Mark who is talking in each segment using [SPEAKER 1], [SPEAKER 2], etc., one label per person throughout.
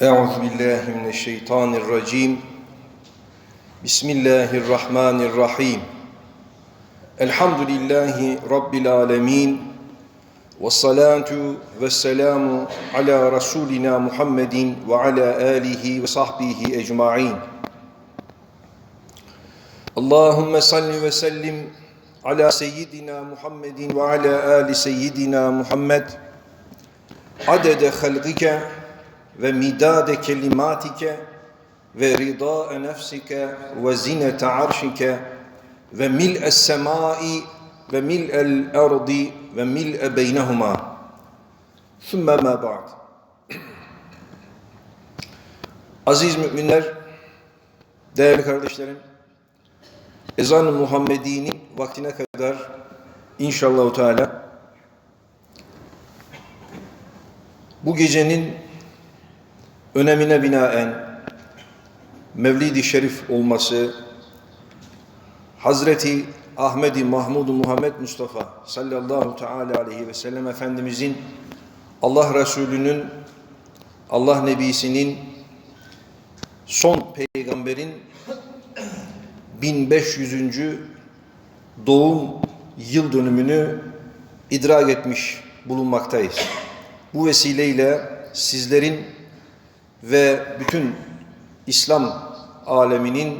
[SPEAKER 1] Euzu billahi mineşşeytanirracim. Bismillahirrahmanirrahim. Elhamdülillahi rabbil alamin. Ve salatu ve selamu ala rasulina Muhammedin ve ala alihi ve sahbihi ecmaîn. Allahumme salli ve sellim ala seyyidina Muhammedin ve ala ali seyyidina Muhammed adede halkike ve midade kelimatike ve rida nefsike ve zinete arşike ve mil'e semai ve mil'el erdi ve mil'e beynehuma. Sümme ma ba'd. Aziz müminler değerli kardeşlerim ezan-ı Muhammedi'nin vaktine kadar inşallah Teala bu gecenin önemine binaen Mevlid-i Şerif olması Hazreti Ahmedi Mahmud Muhammed Mustafa sallallahu teala aleyhi ve sellem Efendimizin Allah Resulü'nün Allah Nebisi'nin son peygamberin 1500. doğum yıl dönümünü idrak etmiş bulunmaktayız. Bu vesileyle sizlerin ve bütün İslam aleminin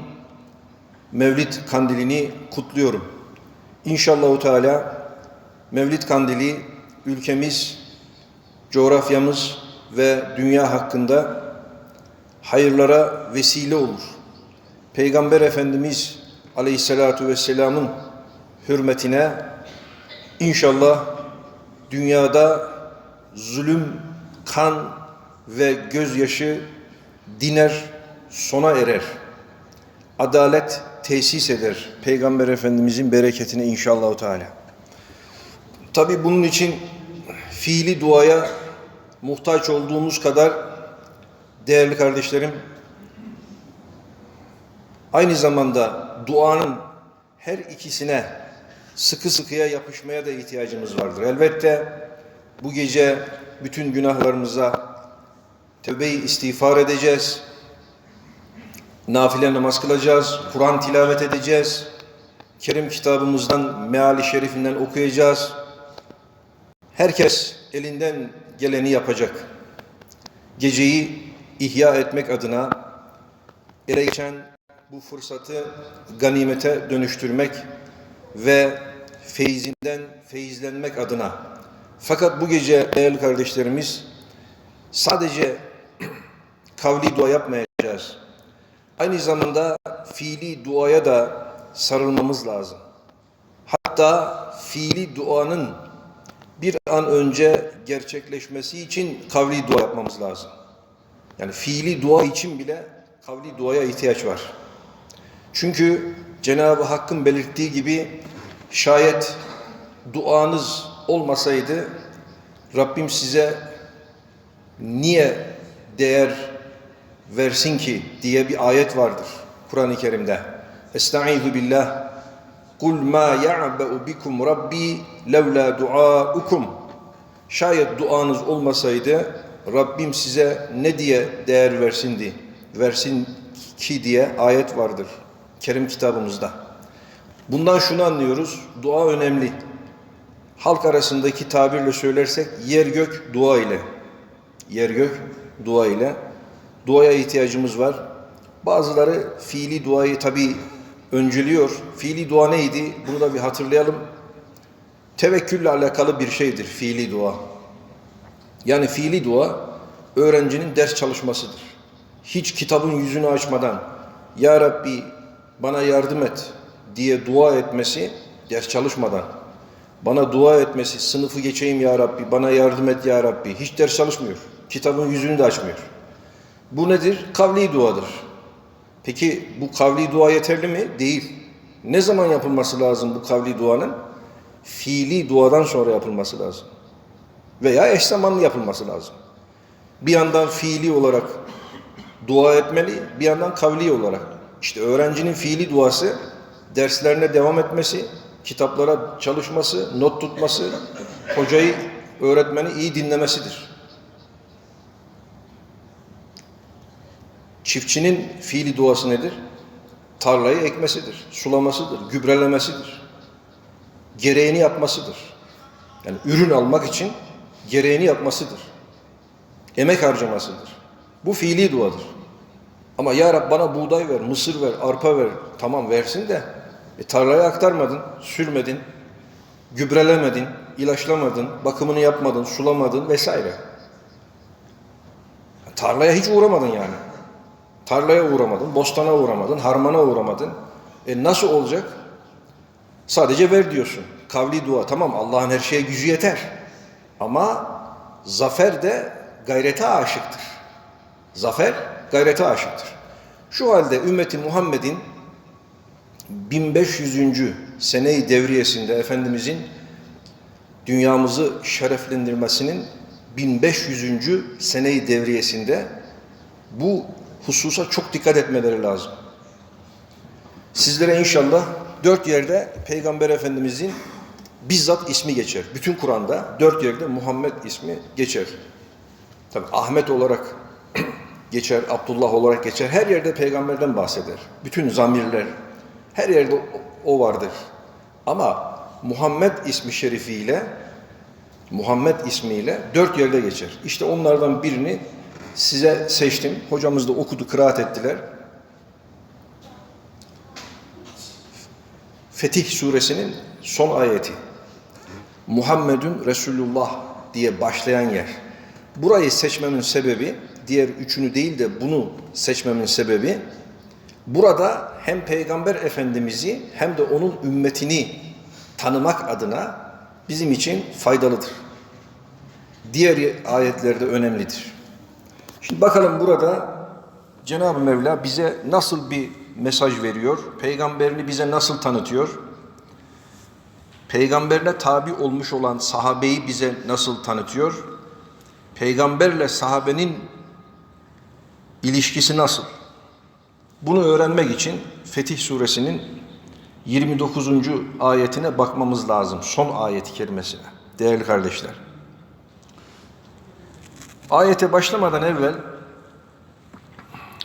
[SPEAKER 1] Mevlid kandilini kutluyorum. İnşallah Teala Mevlid kandili ülkemiz, coğrafyamız ve dünya hakkında hayırlara vesile olur. Peygamber Efendimiz Aleyhisselatu Vesselam'ın hürmetine inşallah dünyada zulüm, kan ve gözyaşı diner, sona erer. Adalet tesis eder. Peygamber Efendimizin bereketine inşallah Teala. Tabi bunun için fiili duaya muhtaç olduğumuz kadar değerli kardeşlerim aynı zamanda duanın her ikisine sıkı sıkıya yapışmaya da ihtiyacımız vardır. Elbette bu gece bütün günahlarımıza tövbe-i istiğfar edeceğiz. Nafile namaz kılacağız, Kur'an tilavet edeceğiz. Kerim kitabımızdan, meali şerifinden okuyacağız. Herkes elinden geleni yapacak. Geceyi ihya etmek adına ele geçen bu fırsatı ganimete dönüştürmek ve feyzinden feyizlenmek adına. Fakat bu gece değerli kardeşlerimiz sadece kavli dua yapmayacağız. Aynı zamanda fiili duaya da sarılmamız lazım. Hatta fiili duanın bir an önce gerçekleşmesi için kavli dua yapmamız lazım. Yani fiili dua için bile kavli duaya ihtiyaç var. Çünkü Cenab-ı Hakk'ın belirttiği gibi şayet duanız olmasaydı Rabbim size niye değer versin ki diye bir ayet vardır Kur'an-ı Kerim'de. Estaizu billah. Kul ma ya'ba'u bikum rabbi levla duaukum. Şayet duanız olmasaydı Rabbim size ne diye değer versindi? Versin ki diye ayet vardır Kerim kitabımızda. Bundan şunu anlıyoruz. Dua önemli. Halk arasındaki tabirle söylersek yer gök dua ile. Yer gök dua ile. Duaya ihtiyacımız var. Bazıları fiili duayı tabi öncülüyor. Fiili dua neydi? Bunu da bir hatırlayalım. Tevekkülle alakalı bir şeydir fiili dua. Yani fiili dua öğrencinin ders çalışmasıdır. Hiç kitabın yüzünü açmadan Ya Rabbi bana yardım et diye dua etmesi ders çalışmadan bana dua etmesi, sınıfı geçeyim ya Rabbi, bana yardım et ya Rabbi. Hiç ders çalışmıyor. Kitabın yüzünü de açmıyor. Bu nedir? Kavli duadır. Peki bu kavli dua yeterli mi? Değil. Ne zaman yapılması lazım bu kavli duanın? Fiili duadan sonra yapılması lazım. Veya eş zamanlı yapılması lazım. Bir yandan fiili olarak dua etmeli, bir yandan kavli olarak. İşte öğrencinin fiili duası derslerine devam etmesi, kitaplara çalışması, not tutması, hocayı, öğretmeni iyi dinlemesidir. Çiftçinin fiili duası nedir? Tarlayı ekmesidir, sulamasıdır, gübrelemesidir. Gereğini yapmasıdır. Yani ürün almak için gereğini yapmasıdır. Emek harcamasıdır. Bu fiili duadır. Ama ya Rab bana buğday ver, mısır ver, arpa ver. Tamam versin de e, tarlaya aktarmadın, sürmedin, gübrelemedin, ilaçlamadın, bakımını yapmadın, sulamadın vesaire. Tarlaya hiç uğramadın yani. Tarlaya uğramadın, bostana uğramadın, harmana uğramadın. E nasıl olacak? Sadece ver diyorsun. Kavli dua tamam Allah'ın her şeye gücü yeter. Ama zafer de gayrete aşıktır. Zafer gayrete aşıktır. Şu halde ümmeti Muhammed'in 1500. seneyi devriyesinde Efendimizin dünyamızı şereflendirmesinin 1500. seneyi devriyesinde bu hususa çok dikkat etmeleri lazım. Sizlere inşallah dört yerde Peygamber Efendimizin bizzat ismi geçer. Bütün Kur'an'da dört yerde Muhammed ismi geçer. Tabi Ahmet olarak geçer, Abdullah olarak geçer. Her yerde peygamberden bahseder. Bütün zamirler, her yerde o vardır. Ama Muhammed ismi şerifiyle, Muhammed ismiyle dört yerde geçer. İşte onlardan birini size seçtim. Hocamız da okudu, kıraat ettiler. Fetih suresinin son ayeti. Muhammedun Resulullah diye başlayan yer. Burayı seçmemin sebebi, diğer üçünü değil de bunu seçmemin sebebi, burada hem Peygamber Efendimiz'i hem de onun ümmetini tanımak adına bizim için faydalıdır. Diğer ayetlerde önemlidir. Şimdi bakalım burada Cenab-ı Mevla bize nasıl bir mesaj veriyor? Peygamberini bize nasıl tanıtıyor? Peygamberle tabi olmuş olan sahabeyi bize nasıl tanıtıyor? Peygamberle sahabenin ilişkisi nasıl? Bunu öğrenmek için Fetih Suresinin 29. ayetine bakmamız lazım. Son ayeti. Değerli kardeşler. Ayete başlamadan evvel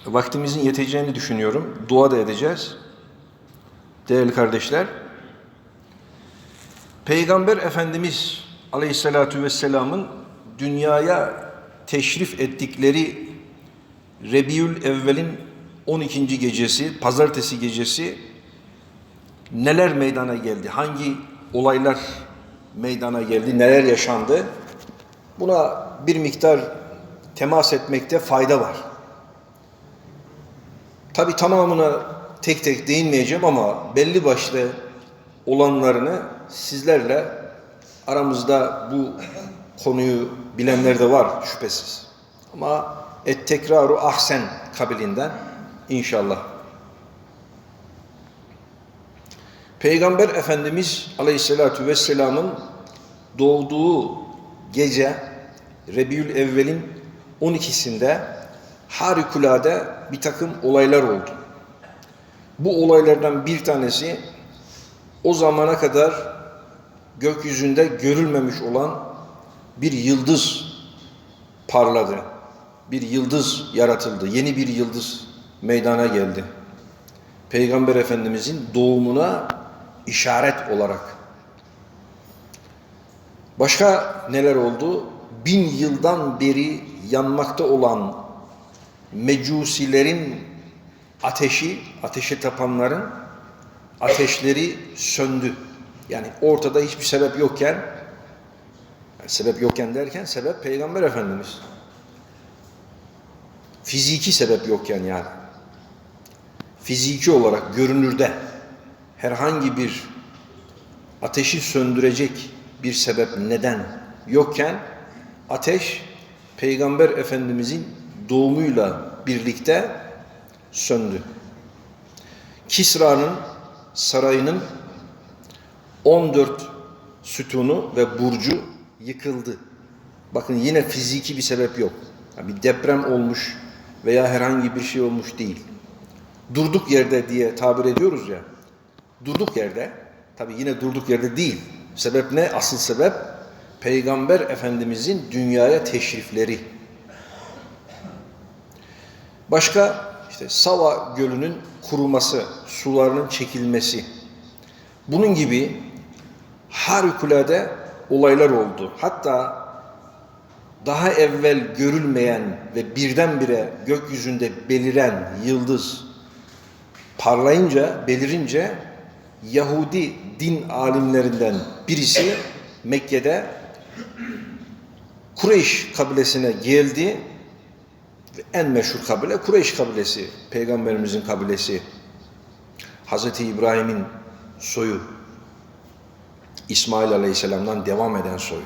[SPEAKER 1] vaktimizin yeteceğini düşünüyorum. Dua da edeceğiz. Değerli kardeşler, Peygamber Efendimiz Aleyhisselatü Vesselam'ın dünyaya teşrif ettikleri Rebiül Evvel'in 12. gecesi, pazartesi gecesi neler meydana geldi? Hangi olaylar meydana geldi? Neler yaşandı? Buna bir miktar temas etmekte fayda var. Tabi tamamına tek tek değinmeyeceğim ama belli başlı olanlarını sizlerle aramızda bu konuyu bilenler de var şüphesiz. Ama et tekraru ahsen kabilinden inşallah. Peygamber Efendimiz Aleyhisselatü Vesselam'ın doğduğu gece Rebiül Evvel'in 12'sinde harikulade bir takım olaylar oldu. Bu olaylardan bir tanesi o zamana kadar gökyüzünde görülmemiş olan bir yıldız parladı. Bir yıldız yaratıldı. Yeni bir yıldız meydana geldi. Peygamber Efendimizin doğumuna işaret olarak. Başka neler oldu? Bin yıldan beri yanmakta olan mecusilerin ateşi, ateşe tapanların ateşleri söndü. Yani ortada hiçbir sebep yokken, yani sebep yokken derken sebep Peygamber Efendimiz. Fiziki sebep yokken yani. Fiziki olarak görünürde herhangi bir ateşi söndürecek bir sebep neden yokken ateş Peygamber Efendimizin doğumuyla birlikte söndü. Kisra'nın sarayının 14 sütunu ve burcu yıkıldı. Bakın yine fiziki bir sebep yok. Bir deprem olmuş veya herhangi bir şey olmuş değil. Durduk yerde diye tabir ediyoruz ya. Durduk yerde, tabi yine durduk yerde değil. Sebep ne? Asıl sebep Peygamber Efendimizin dünyaya teşrifleri. Başka işte Sava Gölü'nün kuruması, sularının çekilmesi. Bunun gibi harikulade olaylar oldu. Hatta daha evvel görülmeyen ve birdenbire gökyüzünde beliren yıldız parlayınca, belirince Yahudi din alimlerinden birisi Mekke'de Kureyş kabilesine geldi en meşhur kabile Kureyş kabilesi, peygamberimizin kabilesi. Hazreti İbrahim'in soyu, İsmail Aleyhisselam'dan devam eden soyu.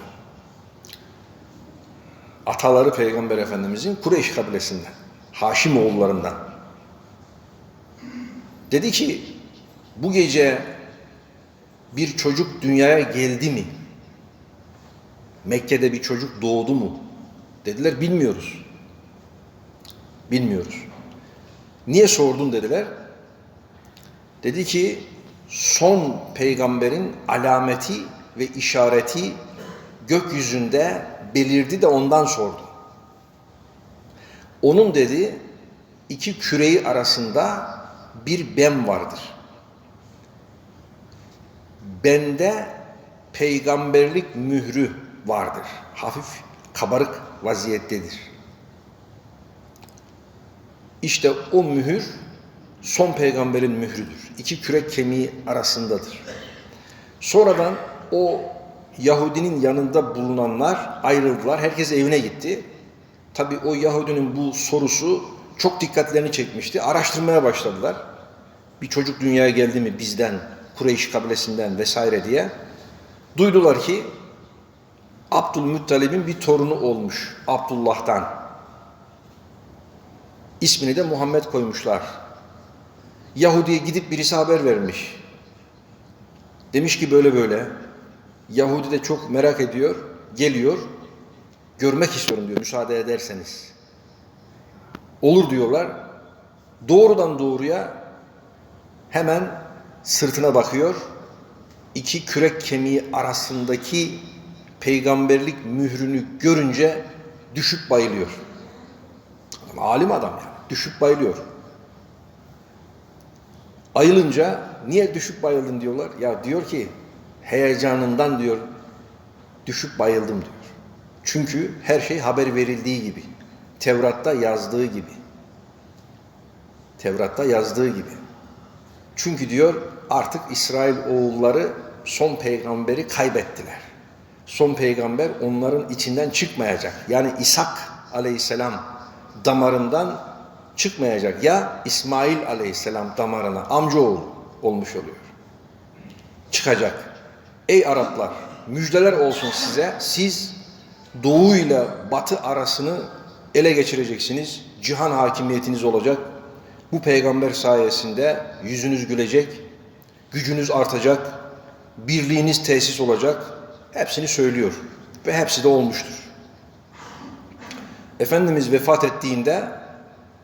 [SPEAKER 1] Ataları Peygamber Efendimizin Kureyş kabilesinden, Haşim oğullarından. Dedi ki bu gece bir çocuk dünyaya geldi mi? Mekke'de bir çocuk doğdu mu? Dediler bilmiyoruz. Bilmiyoruz. Niye sordun dediler. Dedi ki son peygamberin alameti ve işareti gökyüzünde belirdi de ondan sordu. Onun dedi iki küreyi arasında bir ben vardır. Bende peygamberlik mührü vardır. Hafif kabarık vaziyettedir. İşte o mühür son peygamberin mührüdür. İki kürek kemiği arasındadır. Sonradan o Yahudinin yanında bulunanlar ayrıldılar. Herkes evine gitti. Tabi o Yahudinin bu sorusu çok dikkatlerini çekmişti. Araştırmaya başladılar. Bir çocuk dünyaya geldi mi bizden, Kureyş kabilesinden vesaire diye. Duydular ki Abdülmuttalib'in bir torunu olmuş Abdullah'tan. İsmini de Muhammed koymuşlar. Yahudi'ye gidip birisi haber vermiş. Demiş ki böyle böyle. Yahudi de çok merak ediyor, geliyor. Görmek istiyorum diyor müsaade ederseniz. Olur diyorlar. Doğrudan doğruya hemen sırtına bakıyor. İki kürek kemiği arasındaki peygamberlik mührünü görünce düşüp bayılıyor. Alim adam yani. Düşüp bayılıyor. Ayılınca niye düşüp bayıldın diyorlar. Ya diyor ki heyecanından diyor düşüp bayıldım diyor. Çünkü her şey haber verildiği gibi. Tevrat'ta yazdığı gibi. Tevrat'ta yazdığı gibi. Çünkü diyor artık İsrail oğulları son peygamberi kaybettiler. Son peygamber onların içinden çıkmayacak. Yani İshak aleyhisselam damarından çıkmayacak. Ya İsmail aleyhisselam damarına amcaoğlu olmuş oluyor. Çıkacak. Ey Araplar müjdeler olsun size. Siz doğu ile batı arasını ele geçireceksiniz. Cihan hakimiyetiniz olacak. Bu peygamber sayesinde yüzünüz gülecek, gücünüz artacak, birliğiniz tesis olacak. Hepsini söylüyor ve hepsi de olmuştur. Efendimiz vefat ettiğinde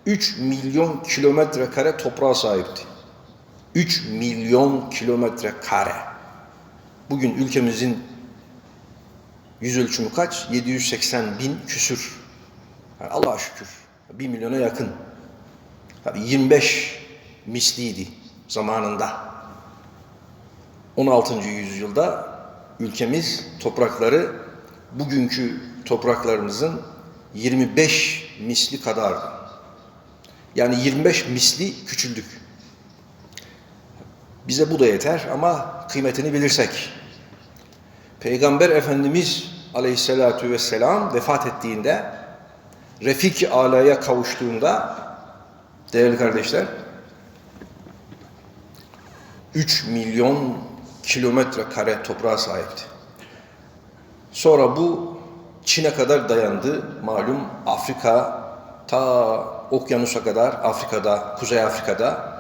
[SPEAKER 1] 3 milyon kilometre kare toprağa sahipti. 3 milyon kilometre kare. Bugün ülkemizin yüz ölçümü kaç? 780 bin küsür. Yani Allah'a şükür. 1 milyona yakın. Tabii 25 misliydi zamanında. 16. yüzyılda ülkemiz toprakları bugünkü topraklarımızın 25 misli kadardı. Yani 25 misli küçüldük. Bize bu da yeter ama kıymetini bilirsek. Peygamber Efendimiz Aleyhisselatü Vesselam vefat ettiğinde Refik Ala'ya kavuştuğunda değerli kardeşler 3 milyon kilometre kare toprağa sahipti. Sonra bu Çin'e kadar dayandı. Malum Afrika ta okyanusa kadar Afrika'da, Kuzey Afrika'da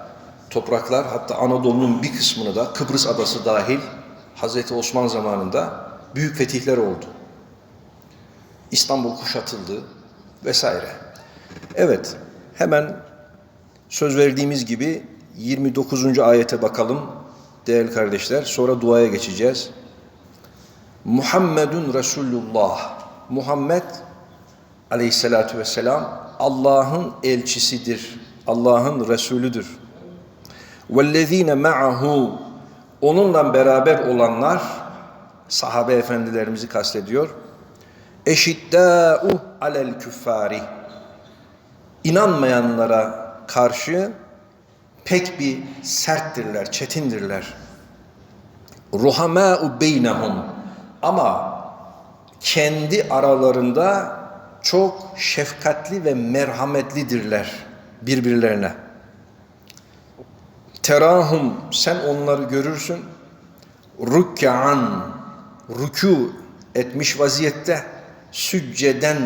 [SPEAKER 1] topraklar hatta Anadolu'nun bir kısmını da Kıbrıs adası dahil Hazreti Osman zamanında büyük fetihler oldu. İstanbul kuşatıldı vesaire. Evet, hemen söz verdiğimiz gibi 29. ayete bakalım değerli kardeşler. Sonra duaya geçeceğiz. Muhammedun Resulullah. Muhammed aleyhissalatü vesselam Allah'ın elçisidir. Allah'ın Resulüdür. وَالَّذ۪ينَ مَعَهُ Onunla beraber olanlar, sahabe efendilerimizi kastediyor. اَشِدَّاءُ alel küffari İnanmayanlara karşı pek bir serttirler, çetindirler. Ruhamâ'u beynehum ama kendi aralarında çok şefkatli ve merhametlidirler birbirlerine. Terahum sen onları görürsün. Rükkan rükû etmiş vaziyette sücceden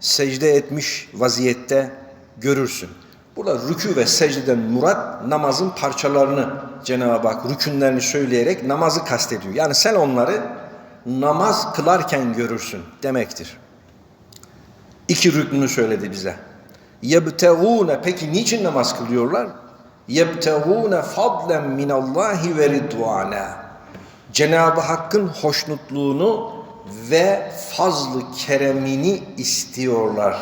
[SPEAKER 1] secde etmiş vaziyette görürsün. Burada rükû ve secdeden murat namazın parçalarını Cenab-ı Hak rükünlerini söyleyerek namazı kastediyor. Yani sen onları namaz kılarken görürsün demektir. İki rüknünü söyledi bize. Yebtegûne peki niçin namaz kılıyorlar? Yebtegûne fadlen minallahi ve ridvana. Cenab-ı Hakk'ın hoşnutluğunu ve fazlı keremini istiyorlar.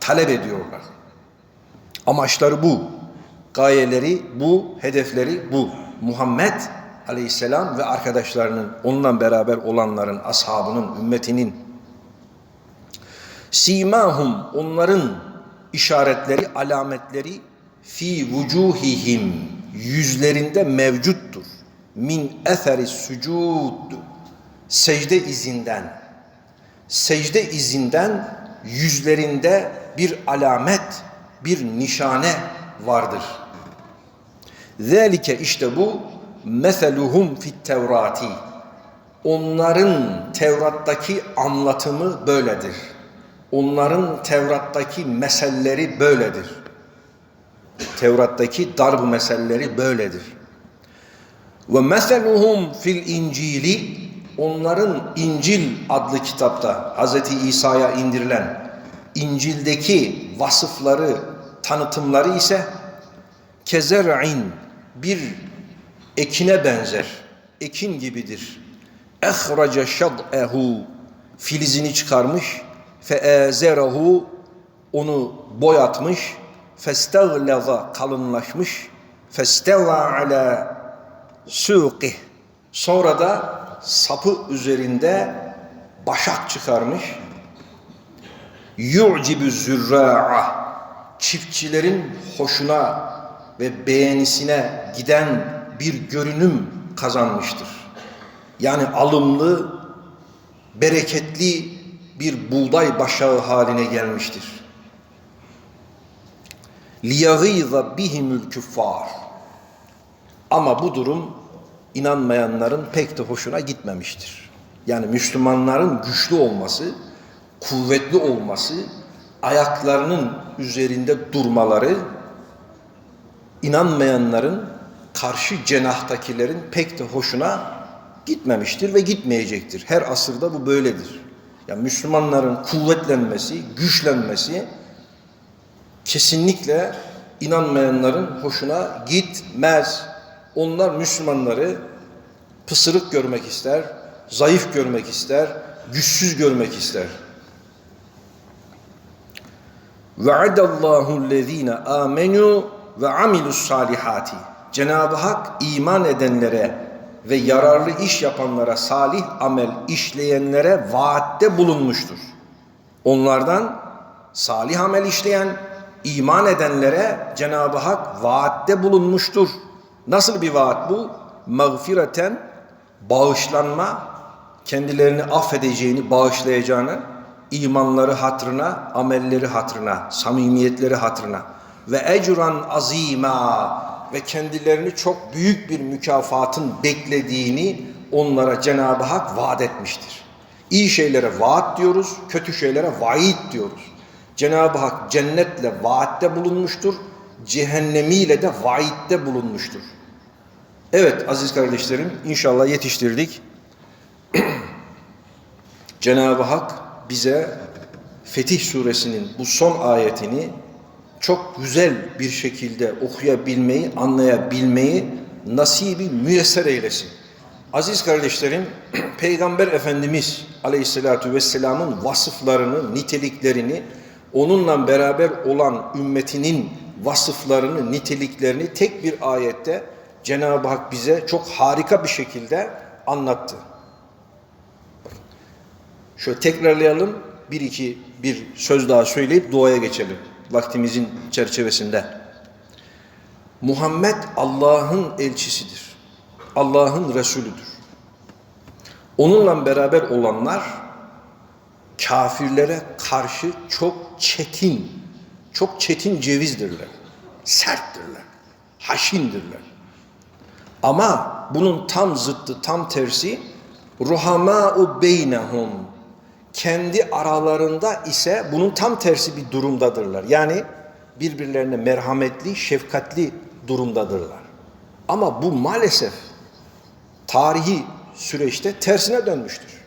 [SPEAKER 1] Talep ediyorlar. Amaçları bu. Gayeleri bu, hedefleri bu. Muhammed Aleyhisselam ve arkadaşlarının, onunla beraber olanların, ashabının, ümmetinin simahum onların işaretleri, alametleri fi vucuhihim yüzlerinde mevcuttur. Min eseri sucud secde izinden secde izinden yüzlerinde bir alamet, bir nişane vardır. Zelike işte bu meseluhum fit tevrati. Onların Tevrat'taki anlatımı böyledir. Onların Tevrat'taki meselleri böyledir. Tevrat'taki darb meseleleri böyledir. Ve meseluhum fil incili onların İncil adlı kitapta Hz. İsa'ya indirilen İncil'deki vasıfları, tanıtımları ise kezer'in bir ekine benzer. Ekin gibidir. Ehrace şad'ehu filizini çıkarmış feezerahu onu boyatmış festaglaza kalınlaşmış festeva ala suqih sonra da sapı üzerinde başak çıkarmış yu'cibu zürra'a çiftçilerin hoşuna ve beğenisine giden bir görünüm kazanmıştır. Yani alımlı, bereketli bir buğday başağı haline gelmiştir. لِيَغِيظَ بِهِمُ الْكُفَّارِ Ama bu durum inanmayanların pek de hoşuna gitmemiştir. Yani Müslümanların güçlü olması, kuvvetli olması, ayaklarının üzerinde durmaları, inanmayanların karşı cenahtakilerin pek de hoşuna gitmemiştir ve gitmeyecektir. Her asırda bu böyledir. Yani Müslümanların kuvvetlenmesi, güçlenmesi kesinlikle inanmayanların hoşuna gitmez. Onlar Müslümanları pısırık görmek ister, zayıf görmek ister, güçsüz görmek ister. Ve'adallahu allazina amenu ve amilus salihati. Cenab-ı Hak iman edenlere ve yararlı iş yapanlara, salih amel işleyenlere vaatte bulunmuştur. Onlardan salih amel işleyen, iman edenlere Cenab-ı Hak vaatte bulunmuştur. Nasıl bir vaat bu? Mağfireten bağışlanma, kendilerini affedeceğini, bağışlayacağını, imanları hatrına, amelleri hatrına, samimiyetleri hatrına ve ecran azima ve kendilerini çok büyük bir mükafatın beklediğini onlara Cenab-ı Hak vaat etmiştir. İyi şeylere vaat diyoruz, kötü şeylere vaid diyoruz. Cenab-ı Hak cennetle vaatte bulunmuştur, cehennemiyle de vaitte bulunmuştur. Evet aziz kardeşlerim inşallah yetiştirdik. Cenab-ı Hak bize Fetih suresinin bu son ayetini çok güzel bir şekilde okuyabilmeyi, anlayabilmeyi nasibi müyesser eylesin. Aziz kardeşlerim, Peygamber Efendimiz Aleyhisselatü Vesselam'ın vasıflarını, niteliklerini, onunla beraber olan ümmetinin vasıflarını, niteliklerini tek bir ayette Cenab-ı Hak bize çok harika bir şekilde anlattı. Şöyle tekrarlayalım. Bir iki bir söz daha söyleyip duaya geçelim. Vaktimizin çerçevesinde. Muhammed Allah'ın elçisidir. Allah'ın Resulüdür. Onunla beraber olanlar kafirlere karşı çok çetin, çok çetin cevizdirler. Serttirler, haşindirler. Ama bunun tam zıttı, tam tersi ruhamâ'u beynehum. Kendi aralarında ise bunun tam tersi bir durumdadırlar. Yani birbirlerine merhametli, şefkatli durumdadırlar. Ama bu maalesef tarihi süreçte tersine dönmüştür.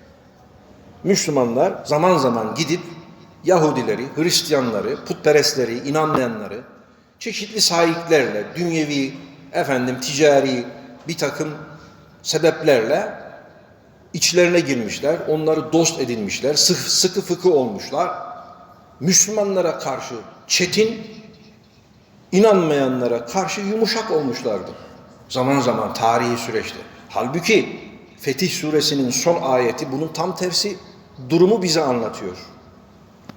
[SPEAKER 1] Müslümanlar zaman zaman gidip Yahudileri, Hristiyanları, putperestleri, inanmayanları çeşitli sahiplerle, dünyevi, efendim ticari bir takım sebeplerle içlerine girmişler, onları dost edinmişler, sıkı, sıkı fıkı olmuşlar. Müslümanlara karşı çetin, inanmayanlara karşı yumuşak olmuşlardı. Zaman zaman tarihi süreçte. Halbuki Fetih suresinin son ayeti bunun tam tersi durumu bize anlatıyor.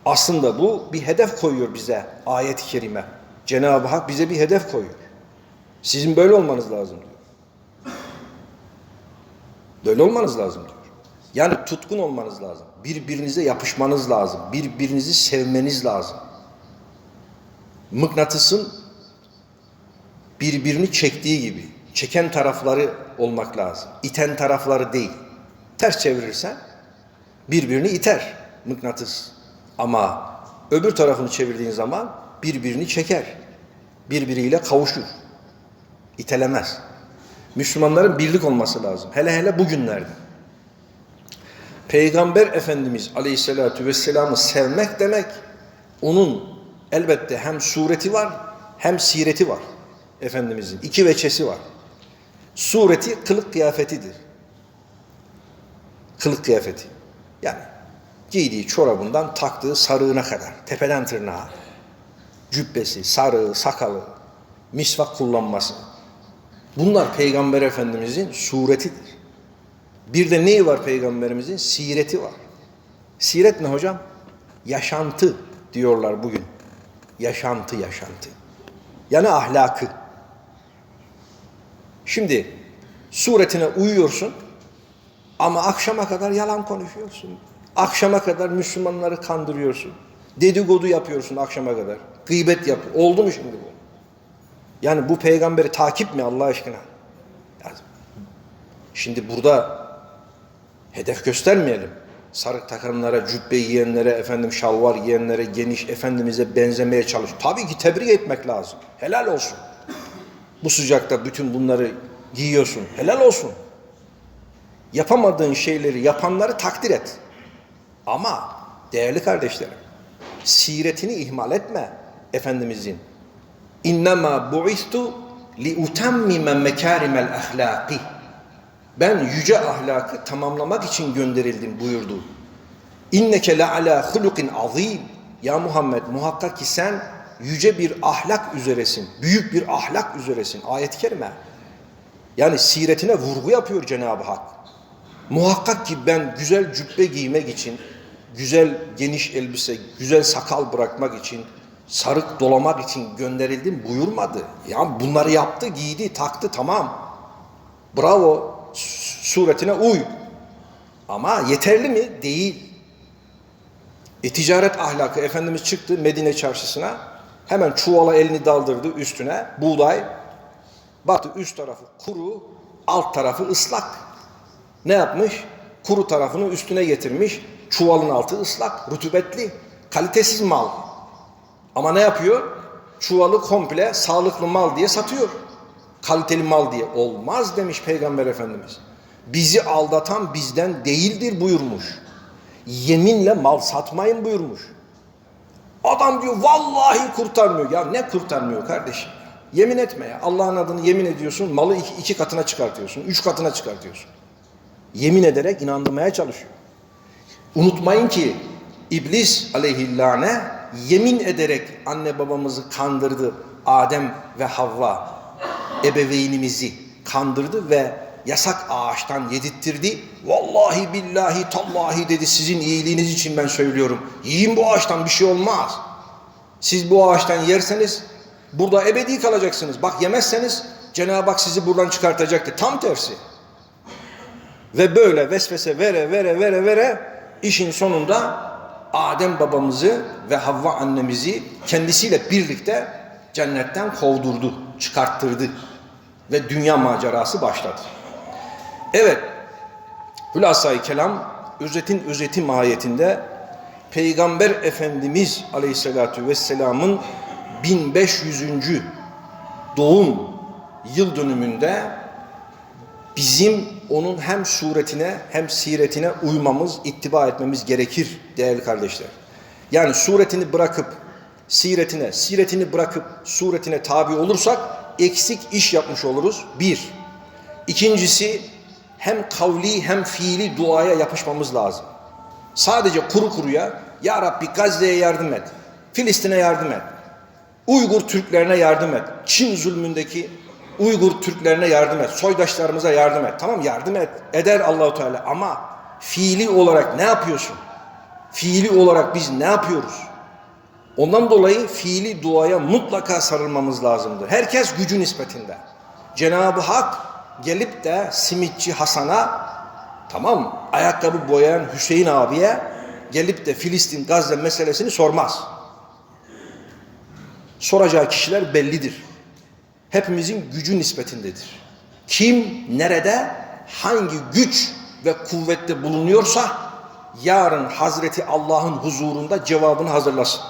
[SPEAKER 1] Aslında bu bir hedef koyuyor bize ayet-i kerime. Cenab-ı Hak bize bir hedef koyuyor. Sizin böyle olmanız lazım diyor. Böyle olmanız lazım diyor. Yani tutkun olmanız lazım. Birbirinize yapışmanız lazım. Birbirinizi sevmeniz lazım. Mıknatısın birbirini çektiği gibi çeken tarafları olmak lazım. İten tarafları değil. Ters çevirirsen birbirini iter mıknatıs. Ama öbür tarafını çevirdiğin zaman birbirini çeker. Birbiriyle kavuşur. İtelemez. Müslümanların birlik olması lazım. Hele hele bugünlerde. Peygamber Efendimiz Aleyhisselatü Vesselam'ı sevmek demek, onun elbette hem sureti var, hem sireti var. Efendimizin iki veçesi var. Sureti kılık kıyafetidir. Kılık kıyafeti. Yani giydiği çorabından taktığı sarığına kadar, tepeden tırnağa, cübbesi, sarığı, sakalı, misvak kullanması. Bunlar Peygamber Efendimizin suretidir. Bir de neyi var Peygamberimizin? Sireti var. Siret ne hocam? Yaşantı diyorlar bugün. Yaşantı, yaşantı. Yani ahlakı. Şimdi suretine uyuyorsun ama akşama kadar yalan konuşuyorsun. Akşama kadar Müslümanları kandırıyorsun. Dedikodu yapıyorsun akşama kadar. Gıybet yap. Oldu mu şimdi bu? Yani bu peygamberi takip mi Allah aşkına? Yani şimdi burada hedef göstermeyelim. Sarık takanlara, cübbe giyenlere, efendim şalvar giyenlere, geniş efendimize benzemeye çalış. Tabii ki tebrik etmek lazım. Helal olsun. Bu sıcakta bütün bunları giyiyorsun. Helal olsun. Yapamadığın şeyleri yapanları takdir et. Ama değerli kardeşlerim, siretini ihmal etme Efendimizin. İnnemâ bu'istu li utemmime mekârimel ahlâki. Ben yüce ahlakı tamamlamak için gönderildim buyurdu. İnneke le ala hulukin azim. Ya Muhammed muhakkak ki sen yüce bir ahlak üzeresin. Büyük bir ahlak üzeresin. Ayet-i kerime. Yani siretine vurgu yapıyor Cenab-ı Hak. Muhakkak ki ben güzel cübbe giymek için, güzel geniş elbise, güzel sakal bırakmak için, sarık dolamak için gönderildim buyurmadı. Ya bunları yaptı, giydi, taktı tamam. Bravo, suretine uy. Ama yeterli mi? Değil. E, ticaret ahlakı Efendimiz çıktı Medine çarşısına. Hemen çuvala elini daldırdı üstüne. Buğday. Baktı üst tarafı kuru, alt tarafı ıslak. Ne yapmış? Kuru tarafını üstüne getirmiş. Çuvalın altı ıslak, rutubetli. Kalitesiz mal. Ama ne yapıyor? Çuvalı komple sağlıklı mal diye satıyor. Kaliteli mal diye. Olmaz demiş Peygamber Efendimiz. Bizi aldatan bizden değildir buyurmuş. Yeminle mal satmayın buyurmuş. Adam diyor vallahi kurtarmıyor. Ya ne kurtarmıyor kardeşim? Yemin etme ya. Allah'ın adını yemin ediyorsun. Malı iki, iki katına çıkartıyorsun. Üç katına çıkartıyorsun. Yemin ederek inandırmaya çalışıyor. Unutmayın ki İblis aleyhillâne yemin ederek anne babamızı kandırdı. Adem ve Havva ebeveynimizi kandırdı ve yasak ağaçtan yedirttirdi. Vallahi billahi tallahi dedi sizin iyiliğiniz için ben söylüyorum. Yiyin bu ağaçtan bir şey olmaz. Siz bu ağaçtan yerseniz burada ebedi kalacaksınız. Bak yemezseniz Cenab-ı Hak sizi buradan çıkartacaktı. Tam tersi. Ve böyle vesvese vere vere vere vere işin sonunda Adem babamızı ve Havva annemizi kendisiyle birlikte cennetten kovdurdu, çıkarttırdı. Ve dünya macerası başladı. Evet, Hülasay Kelam, özetin özeti mahiyetinde Peygamber Efendimiz Aleyhisselatü Vesselam'ın 1500. doğum yıl dönümünde bizim onun hem suretine hem siretine uymamız, ittiba etmemiz gerekir değerli kardeşler. Yani suretini bırakıp siretine, siretini bırakıp suretine tabi olursak eksik iş yapmış oluruz. Bir. İkincisi hem kavli hem fiili duaya yapışmamız lazım. Sadece kuru kuruya Ya Rabbi Gazze'ye yardım et, Filistin'e yardım et, Uygur Türklerine yardım et, Çin zulmündeki Uygur Türklerine yardım et, soydaşlarımıza yardım et. Tamam yardım et, eder Allahu Teala ama fiili olarak ne yapıyorsun? Fiili olarak biz ne yapıyoruz? Ondan dolayı fiili duaya mutlaka sarılmamız lazımdır. Herkes gücü nispetinde. Cenab-ı Hak gelip de simitçi Hasan'a tamam ayakkabı boyayan Hüseyin abiye gelip de Filistin Gazze meselesini sormaz. Soracağı kişiler bellidir. Hepimizin gücü nispetindedir. Kim nerede hangi güç ve kuvvette bulunuyorsa yarın Hazreti Allah'ın huzurunda cevabını hazırlasın.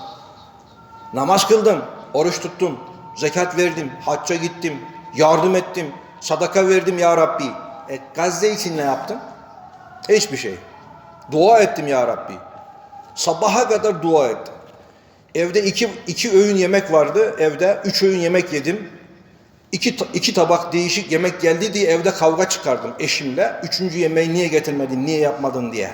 [SPEAKER 1] Namaz kıldım, oruç tuttum, zekat verdim, hacca gittim, yardım ettim, sadaka verdim ya Rabbi. E Gazze için ne yaptım? Hiçbir şey. Dua ettim ya Rabbi. Sabaha kadar dua ettim. Evde iki, iki öğün yemek vardı. Evde üç öğün yemek yedim. İki, iki tabak değişik yemek geldi diye evde kavga çıkardım eşimle. Üçüncü yemeği niye getirmedin, niye yapmadın diye.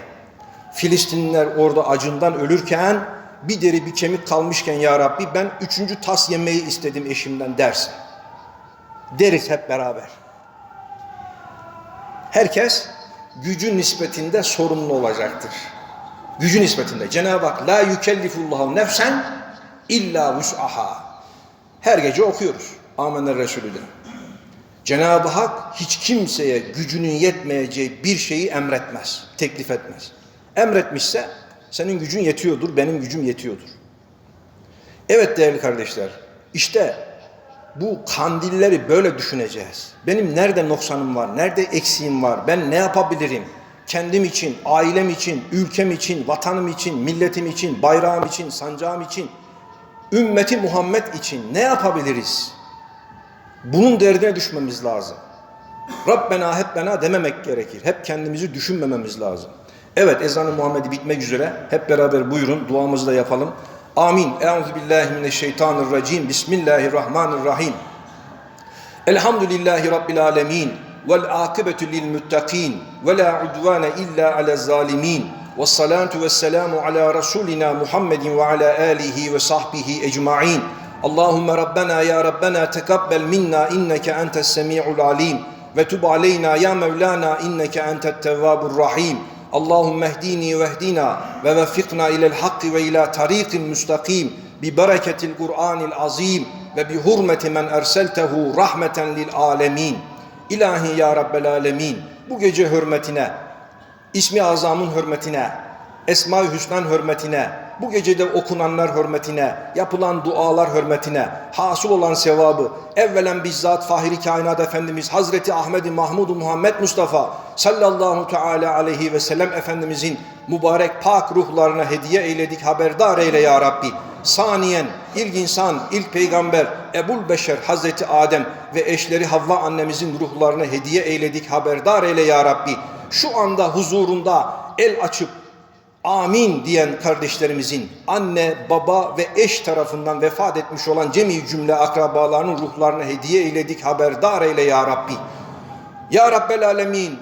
[SPEAKER 1] Filistinliler orada acından ölürken bir deri bir kemik kalmışken ya Rabbi ben üçüncü tas yemeği istedim eşimden dersin. Deriz hep beraber. Herkes gücü nispetinde sorumlu olacaktır. Gücü nispetinde. Cenab-ı Hak la yükellifullahu nefsen illa vus'aha. Her gece okuyoruz. Amener Resulü'de. Cenab-ı Hak hiç kimseye gücünün yetmeyeceği bir şeyi emretmez, teklif etmez. Emretmişse senin gücün yetiyordur, benim gücüm yetiyordur. Evet değerli kardeşler, işte bu kandilleri böyle düşüneceğiz. Benim nerede noksanım var, nerede eksiğim var, ben ne yapabilirim? Kendim için, ailem için, ülkem için, vatanım için, milletim için, bayrağım için, sancağım için, ümmeti Muhammed için ne yapabiliriz? Bunun derdine düşmemiz lazım. Rabbena hep bena dememek gerekir. Hep kendimizi düşünmememiz lazım. Evet ezanı Muhammed'i bitmek üzere. Hep beraber buyurun duamızı da yapalım. Amin. Euzu billahi mineşşeytanirracim. Bismillahirrahmanirrahim. Elhamdülillahi rabbil alamin. Vel akibetu lil muttaqin ve la udvane illa ala zalimin. Ve salatu ve selamu ala Resulina Muhammedin ve ala alihi ve sahbihi ecma'in. Allahümme Rabbena ya Rabbena tekabbel minna inneke entes semi'ul alim ve tub aleyna ya Mevlana inneke entet tevvabur rahim. Allahümme ehdini ve ehdina ve veffikna ilel hakki ve ila tariqin müstakim bi bereketil Kur'anil azim ve bi hurmeti men erseltehu rahmeten lil alemin. İlahi ya Rabbel alemin bu gece hürmetine İsmi azamın hürmetine, Esma-i Hüsna'nın hürmetine, bu gecede okunanlar hürmetine, yapılan dualar hürmetine, hasıl olan sevabı, evvelen bizzat Fahri Kainat Efendimiz Hazreti Ahmet-i Mahmud Muhammed Mustafa sallallahu teala aleyhi ve sellem Efendimizin mübarek pak ruhlarına hediye eyledik, haberdar eyle ya Rabbi. Saniyen ilk insan, ilk peygamber Ebul Beşer Hazreti Adem ve eşleri Havva annemizin ruhlarına hediye eyledik, haberdar eyle ya Rabbi şu anda huzurunda el açıp amin diyen kardeşlerimizin anne, baba ve eş tarafından vefat etmiş olan cemi cümle akrabalarının ruhlarına hediye eyledik haberdar eyle ya Rabbi. Ya Rabbel Alemin